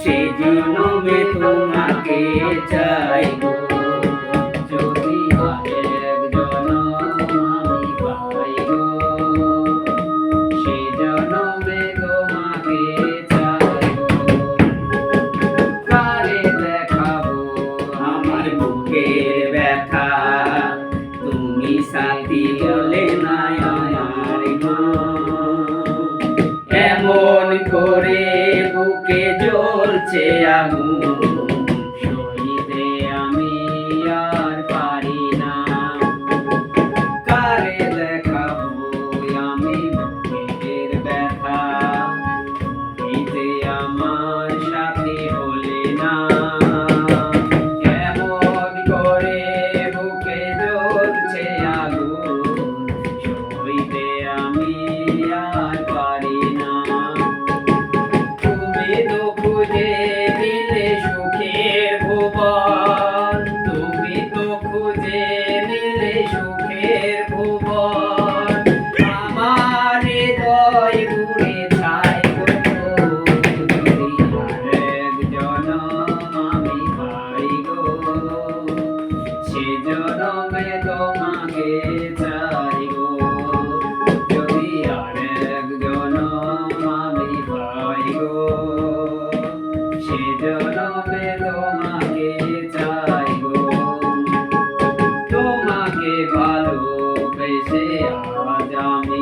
সে জন্মে তোমাকে চাইব। করে বুকে জ্বলছে আগুন সুখে के भालो कैसे आ जामे?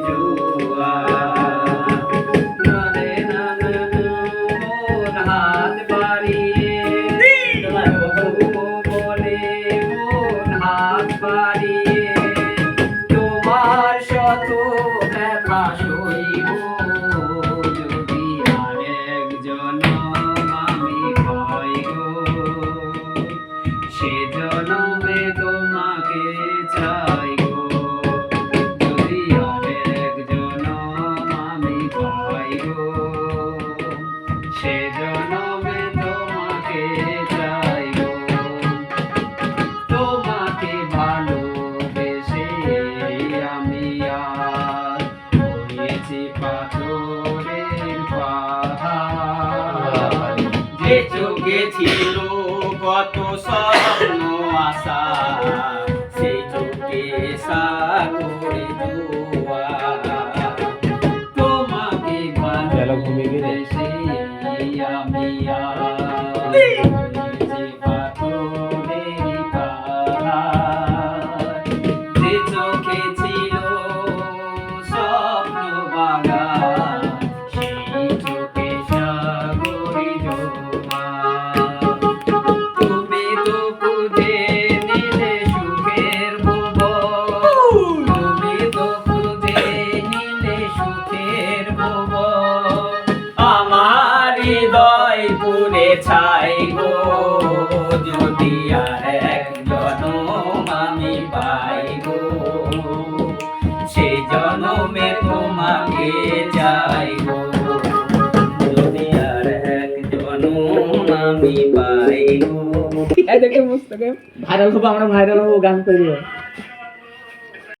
de. সঙ্গে ছিল কত স্বপ্ন আশা। আর এক আমি পাইব সে জনমে তোমাকে যাইব দুনিয়ার এক জনম আমি পাইব এটাকে মুস্তকে ভাইরাল হব, আমরা ভাইরাল হব, গান করব।